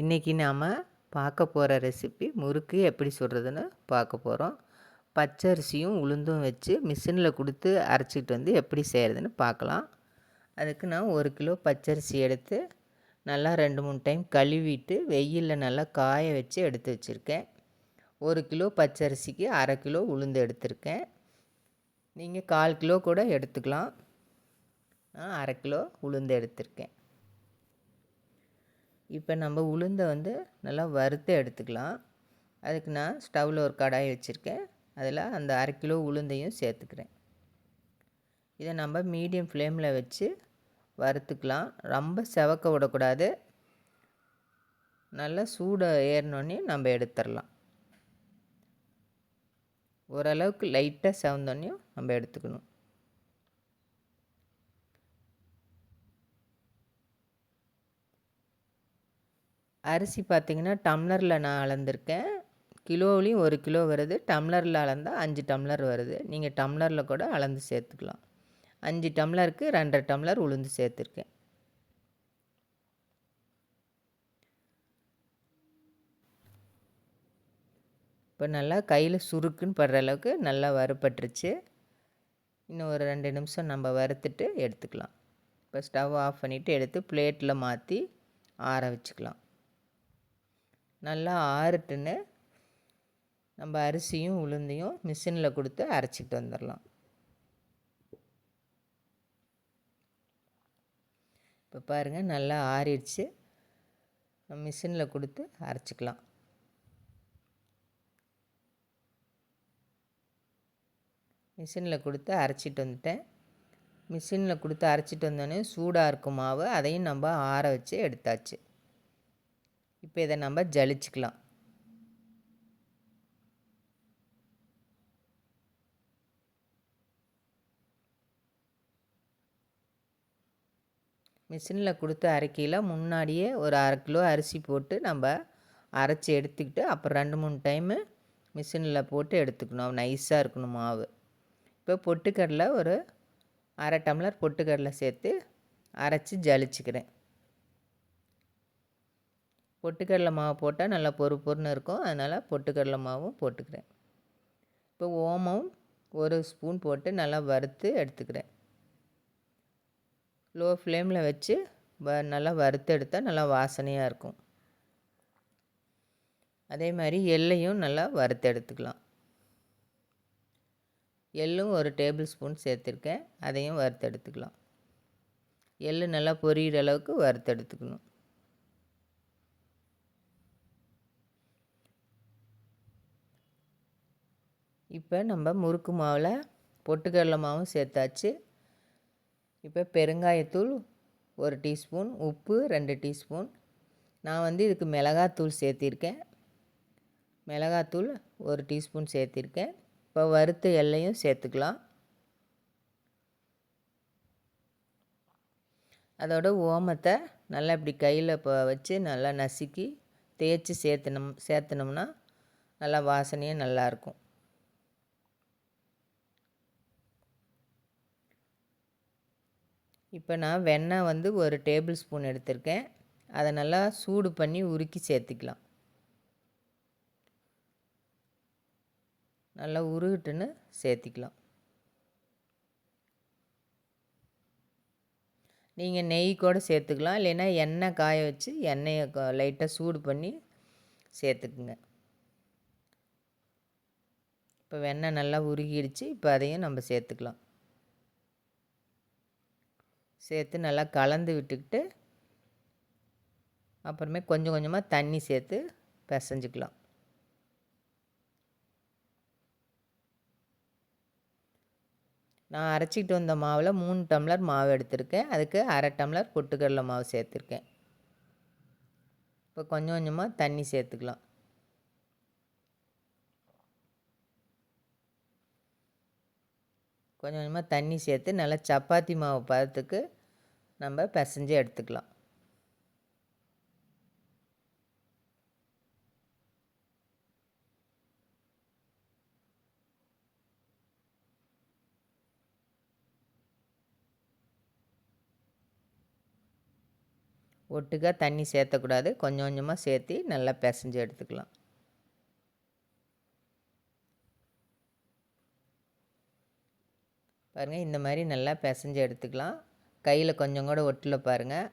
இன்றைக்கி நாம் பார்க்க போகிற ரெசிபி முறுக்கு எப்படி சுடுறதுன்னு பார்க்க போகிறோம் பச்சரிசியும் உளுந்தும் வச்சு மிஷினில் கொடுத்து அரைச்சிட்டு வந்து எப்படி செய்கிறதுன்னு பார்க்கலாம். அதுக்கு நான் ஒரு கிலோ பச்சரிசி எடுத்து நல்லா ரெண்டு மூணு டைம் கழுவிட்டு வெயிலில் நல்லா காய வச்சு எடுத்து வச்சுருக்கேன். ஒரு கிலோ பச்சரிசிக்கு அரை கிலோ உளுந்து எடுத்திருக்கேன். நீங்கள் கால் கிலோ கூட எடுத்துக்கலாம். நான் அரை கிலோ உளுந்து எடுத்திருக்கேன். இப்போ நம்ம உளுந்தை வந்து நல்லா வறுத்து எடுத்துக்கலாம். அதுக்கு நான் ஸ்டவ்வில் ஒரு கடாய் வச்சுருக்கேன். அதில் அந்த அரை கிலோ உளுந்தையும் சேர்த்துக்கிறேன். இதை நம்ம மீடியம் ஃப்ளேமில் வச்சு வறுத்துக்கலாம். ரொம்ப செவக்க விடக்கூடாது. நல்லா சூடை ஏறினோடனே நம்ம எடுத்துடலாம். ஓரளவுக்கு லைட்டாக செவந்தோடனையும் நம்ம எடுத்துக்கணும். அரிசி பார்த்திங்கன்னா டம்ளரில் நான் அளந்திருக்கேன். கிலோவிலையும் ஒரு கிலோ வருது. டம்ளரில் அளந்தால் அஞ்சு டம்ளர் வருது. நீங்கள் டம்ளரில் கூட அளந்து சேர்த்துக்கலாம். அஞ்சு டம்ளருக்கு ரெண்டரை டம்ளர் உளுந்து சேர்த்துருக்கேன். இப்போ நல்லா கையில் சுருக்குன்னு படுற அளவுக்கு நல்லா வறுப்பட்டுருச்சு இன்னும் ஒரு ரெண்டு நிமிஷம் நம்ம வறுத்துட்டு எடுத்துக்கலாம். இப்போ ஸ்டவ் ஆஃப் பண்ணிவிட்டு எடுத்து பிளேட்டில் மாற்றி ஆற வச்சுக்கலாம். நல்லா ஆறுட்டுன்னு நம்ம அரிசியும் உளுந்தையும் மிஷினில் கொடுத்து அரைச்சிட்டு வந்துடலாம் இப்போ பாருங்கள் நல்லா ஆறிடுச்சு. மிஷினில் கொடுத்து அரைச்சிக்கலாம். மிஷினில் கொடுத்து அரைச்சிட்டு வந்துட்டேன். மிஷினில் கொடுத்து அரைச்சிட்டு வந்தோடனே சூடாக இருக்கும் மாவு அதையும் நம்ம ஆற வச்சு எடுத்தாச்சு. இப்போ இதை நம்ம ஜலிச்சுக்கலாம். மிஷினில் கொடுத்து அரைக்கையில் முன்னாடியே ஒரு அரை கிலோ அரிசி போட்டு நம்ம அரைச்சி எடுத்துக்கிட்டு அப்புறம் ரெண்டு மூணு டைமு மிஷினில் போட்டு எடுத்துக்கணும். நைஸாக இருக்கணும் மாவு. இப்போ பொட்டுக்கடலை ஒரு அரை டம்ளர் பொட்டுக்கடலை சேர்த்து அரைச்சி ஜலிச்சுக்கிறேன். பொட்டுக்கடலை மாவு போட்டால் நல்லா பொறு பொறுன்னு இருக்கும். அதனால் பொட்டுக்கடலை மாவும் போட்டுக்கிறேன். இப்போ ஓமம் ஒரு ஸ்பூன் போட்டு நல்லா வறுத்து எடுத்துக்கிறேன். லோ ஃப்ளேமில் வச்சு வ நல்லா வறுத்து எடுத்தால் நல்லா வாசனையாக இருக்கும். அதே மாதிரி எள்ளையும் நல்லா வறுத்து எடுத்துக்கலாம். எள்ளும் ஒரு டேபிள் ஸ்பூன் சேர்த்துருக்கேன். அதையும் வறுத்து எடுத்துக்கலாம். எள் நல்லா பொரியிற அளவுக்கு வறுத்து எடுத்துக்கணும். இப்போ நம்ம முறுக்கு மாவில் பொட்டுக்கடலை மாவும் சேர்த்தாச்சு. இப்போ பெருங்காயத்தூள் ஒரு டீஸ்பூன் உப்பு ரெண்டு டீஸ்பூன். நான் வந்து இதுக்கு மிளகாத்தூள் சேர்த்திருக்கேன். மிளகாத்தூள் ஒரு டீஸ்பூன் சேர்த்திருக்கேன். இப்போ வறுத்த எல்லையும் சேர்த்துக்கலாம். அதோட ஓமத்தை நல்லா இப்படி கையில் இப்போ வச்சு நல்லா நசுக்கி தேய்ச்சி சேர்த்துனம் சேர்த்துனோம்னா நல்லா வாசனையும் நல்லாயிருக்கும் இப்போ நான் வெண்ணெய் வந்து ஒரு டேபிள் ஸ்பூன் எடுத்திருக்கேன். அதை நல்லா சூடு பண்ணி உருக்கி சேர்த்துக்கலாம். நல்லா உருகிட்டுன்னு சேர்த்திக்கலாம். நீங்கள் நெய் கூட சேர்த்துக்கலாம். இல்லைன்னா எண்ணெய் காய வச்சு எண்ணெயை லைட்டாக சூடு பண்ணி சேர்த்துக்குங்க. இப்போ வெண்ணெய் நல்லா உருகிடுச்சு. இப்போ அதையும் நம்ம சேர்த்துக்கலாம். சேர்த்து நல்லா கலந்து விட்டுக்கிட்டு அப்புறமே கொஞ்சம் கொஞ்சமாக தண்ணி சேர்த்து பிசைஞ்சிக்கலாம். நான் அரைச்சிக்கிட்டு வந்த மாவில் மூணு டம்ளர் மாவு எடுத்திருக்கேன். அதுக்கு அரை டம்ளர் பொட்டுக்கடலை மாவு சேர்த்துருக்கேன். இப்போ கொஞ்சம் கொஞ்சமாக தண்ணி சேர்த்துக்கலாம். கொஞ்சம் கொஞ்சமாக தண்ணி சேர்த்து நல்லா சப்பாத்தி மாவு பதத்துக்கு நம்ம பிசைஞ்சு எடுத்துக்கலாம். ஒட்டுக்காக தண்ணி சேர்த்தக்கூடாது. கொஞ்சம் கொஞ்சமாக சேர்த்து நல்லா பிசைஞ்சு எடுத்துக்கலாம். பாருங்கள் இந்த மாதிரி நல்லா பிசைஞ்சு எடுத்துக்கலாம். கையில் கொஞ்சம் கூட ஒட்டில் பாருங்கள்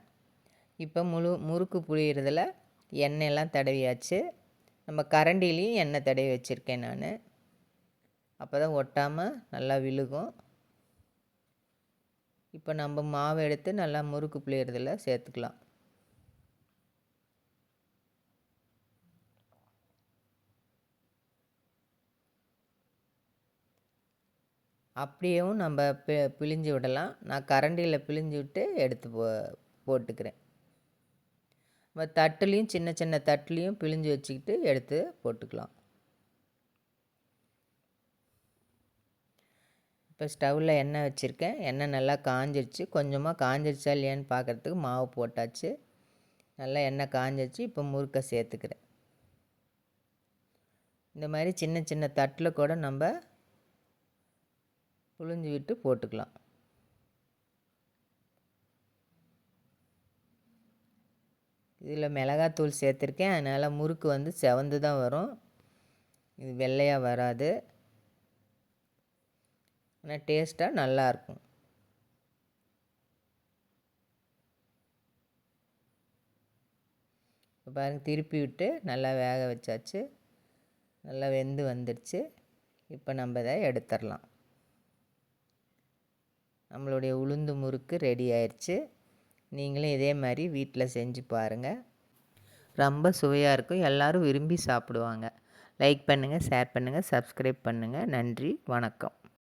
இப்போ முழு முறுக்கு புழியறதில் எண்ணெயெல்லாம் தடவியாச்சு. நம்ம கரண்டிலையும் எண்ணெய் தடவி வச்சுருக்கேன் நான். அப்போ தான் ஒட்டாமல் நல்லா விழுகும். இப்போ நம்ம மாவு எடுத்து நல்லா முறுக்கு புளியறதில் சேர்த்துக்கலாம். அப்படியேவும் நம்ம பி பிழிஞ்சு விடலாம். நான் கரண்டியில் பிழிஞ்சு விட்டு எடுத்து போ போட்டுக்கிறேன். நம்ம தட்டுலேயும் சின்ன சின்ன தட்டுலேயும் பிழிஞ்சு வச்சுக்கிட்டு எடுத்து போட்டுக்கலாம். இப்போ ஸ்டவ்வில் எண்ணெய் வச்சுருக்கேன். எண்ணெய் நல்லா காஞ்சிருச்சு. கொஞ்சமாக காஞ்சிருச்சா இல்லையான்னு பார்க்குறதுக்கு மாவு போட்டாச்சு. நல்லா எண்ணெய் காஞ்சிருச்சு. இப்போ முறுக்கை சேர்த்துக்கிறேன். இந்த மாதிரி சின்ன சின்ன தட்டில் கூட நம்ம புழிஞ்சு விட்டு போட்டுக்கலாம். இதில் மிளகாத்தூள் சேர்த்துருக்கேன். அதனால் முறுக்கு வந்து செவந்து தான் வரும். இது வெள்ளையாக வராது. ஆனால் டேஸ்ட்டாக நல்லாயிருக்கும். இப்போ பாருங்கள் திருப்பி விட்டு நல்லா வேக வச்சாச்சு. நல்லா வெந்து வந்துடுச்சு இப்போ நம்ம இதை எடுத்துடலாம். நம்மளுடைய உளுந்து முறுக்கு ரெடி ஆயிடுச்சு நீங்களும் இதே மாதிரி வீட்டில் செஞ்சு பாருங்கள் ரொம்ப சுவையாக இருக்கும். எல்லோரும் விரும்பி சாப்பிடுவாங்க. லைக் பண்ணுங்கள் ஷேர் பண்ணுங்கள் சப்ஸ்கிரைப் பண்ணுங்கள் நன்றி வணக்கம்.